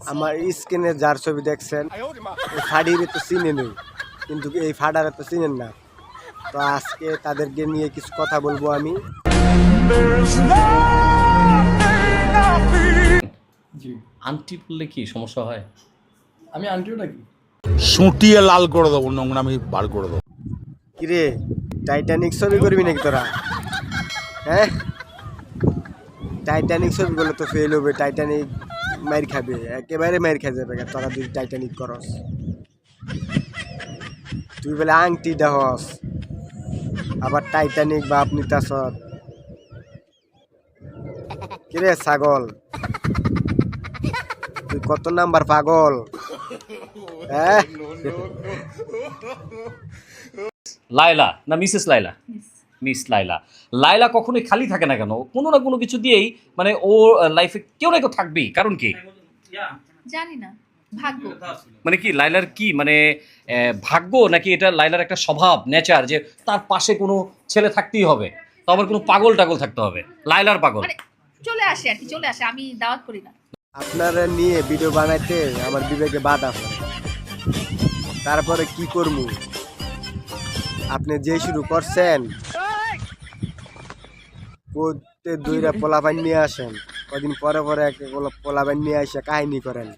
আমার স্ক্রিনে যার ছবি দেখছেন এই ফাড়িরে তো চিনে নেই কিন্তু এই ফাডারে তো চিনেন না। তো আজকে তাদেরকে নিয়ে কিছু কথা বলব আমি। আন্টি বললে কি সমস্যা হয়? আমি আন্টিও নাকি সুটিয়ে লাল করে দেবো নোংরা আমি বার করে দেবো। কিরে টাইটানিক ছবি করবি নাকি তোরা? হ্যাঁ? টাইটানিক ছবি করলে তো ফেল হবে টাইটানিক মার খাবে একেবারে মার খেয়ে যাবে তোরা যদি টাইটানিক করস। তুই বলে আংটি দেহস আবার টাইটানিক বাপ নিতাস কিরে ছাগল? তুই কত নাম্বার পাগল? হ্যাঁ? লাইলা না মিসেস লাইলা মিস লাইলা লাইলা কখনোই খালি থাকে না কেন? কোনো না কোনো কিছু দিয়েই মানে ওর লাইফে কেউ না কেউ থাকবেই। কারণ কি? জানি না। ভাগ্য। মানে কি লাইলার কি? মানে ভাগ্য নাকি এটা লাইলার একটা স্বভাব নেচার যে তার পাশে কোনো ছেলে থাকতেই হবে। তো আবার কোনো পাগল টাগল থাকতে হবে। লাইলার পাগল। মানে চলে আসে আর কি চলে আসে। আমি দাওয়াত করি না। আপনারা নিয়ে ভিডিও বানাইতে আমার বিবেকে বাধা পড়ে। তারপরে কি করব? আপনি যে শুরু করছেন করতে দুইটা পোলাপান নিয়ে আসেন। কদিন পরে পরে এক পোলাপান নিয়ে এসে কাহিনী করেন।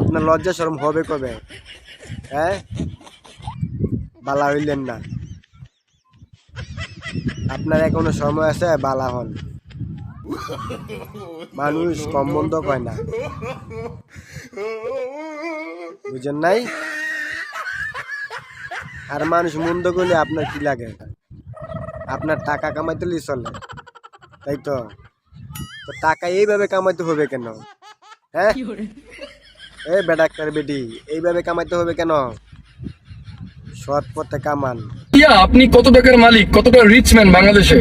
আপনার লজ্জা শরম হবে কবে? হ্যাঁ? বালা হইলেন না। আপনার এখনও সময় আছে, বালা হন। মানুষ কম মন্দ কয় না। বুঝেন নাই? আর মানুষ মন্দ করলে আপনার কি লাগে? আপনার টাকা কামাইতে চলে। তাই তো? তো টাকা এইভাবে কামাইতে হবে কেন? হ্যাঁ? এই বেডাক্তার বেটি এইভাবে কামাইতে হবে কেন? সৎ পথে কামান। ভাইয়া আপনি কত টাকার মালিক? কতটা রিচ ম্যান বাংলাদেশে?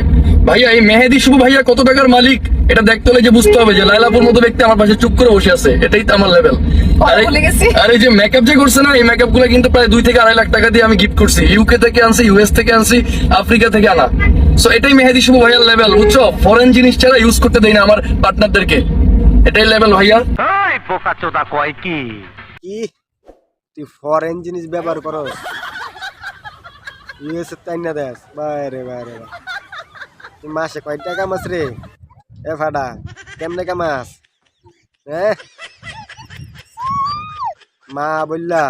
ভাইয়া এই মেহেদি শুভ ভাইয়া কত টাকার মালিক? এটা দেখতে হলে যে বুঝতে হবে যে লাইলাপুর মতো ব্যক্তি আমার পাশে চুপ করে বসে আছে এটাই তো আমার লেভেল আর এই যে মেকআপ যে করছে না এই মেকআপগুলো কিন্তু প্রায় দুই থেকে আড়াই লাখ টাকা দিয়ে আমি গিফট করছি। ইউকে থেকে আনছি ইউএস থেকে আনছি আফ্রিকা থেকে আনা। সো এটাই মেহেদি শুভ ভাইয়ার লেভেল বুঝছ? ফরেন জিনিস ছাড়া ইউজ করতে দেই না আমার পার্টনারদেরকে এটাই লেভেল ভাইয়া। কি? তুই ফরেন জিনিস ব্যবহার করো ইউএস তাই না দেশ বাইরে বাইরে মাসে কয় টাকা মাস রে? এ ফাডা কেমনে কামাস হ্যাঁ মা বললা,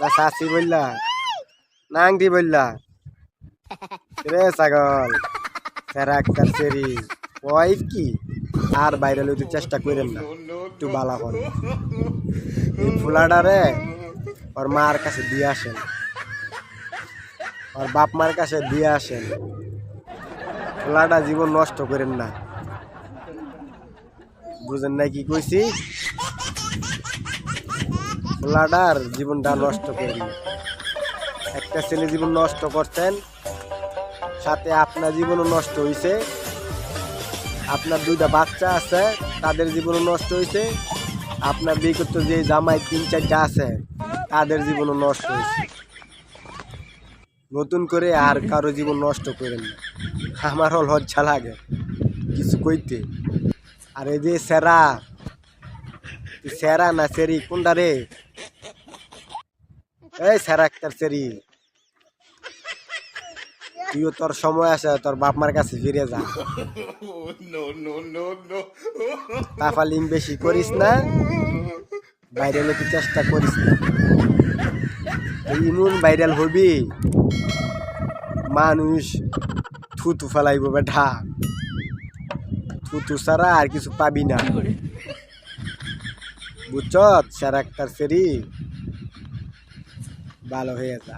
না শাশি বললা, না বললা। রে ছাগল সেরি ওয়াইফ কি? আর বাইরে লইতে চেষ্টা করেন না, একটু বালা হন এই ফুলাডারে ওর মার কাছে দিয়ে আসেন। ওর বাপ মার কাছে দিয়ে আসেন। ফুলাডা জীবন নষ্ট করেন না। বুঝেন না কি কইছি? ফুলাডার জীবনটা নষ্ট করেন না একটা ছেলে জীবন নষ্ট করছেন, সাথে আপনার জীবনও নষ্ট হয়েছে আপনার দুইটা বাচ্চা আছে, তাদের জীবনও নষ্ট হয়েছে আপনার বিগত যে জামাই তিন চারটা আছে, তাদের জীবনও নষ্ট হয়েছে নতুন করে আর কারও জীবন নষ্ট করেন না। আমারও লজ্জা লাগে। কিছু কইতে। আর এই যে সেরা। সেরা না সেরি? কোনটা রে? এই সেরা একটা সেরি। তুইও তোর সময় আছে তোর বাপ মার কাছে ফিরে যা। তাফালিং বেশি করিস না ভাইরাল হতে চেষ্টা করিস না। ইমন ভাইরাল হবি। মানুষ থুতু ফেলাইব বেঠা থুতু ছাড়া আর কিছু পাবি না। বুঝছত সারা একটা সেরি। ভালো হয়ে যা।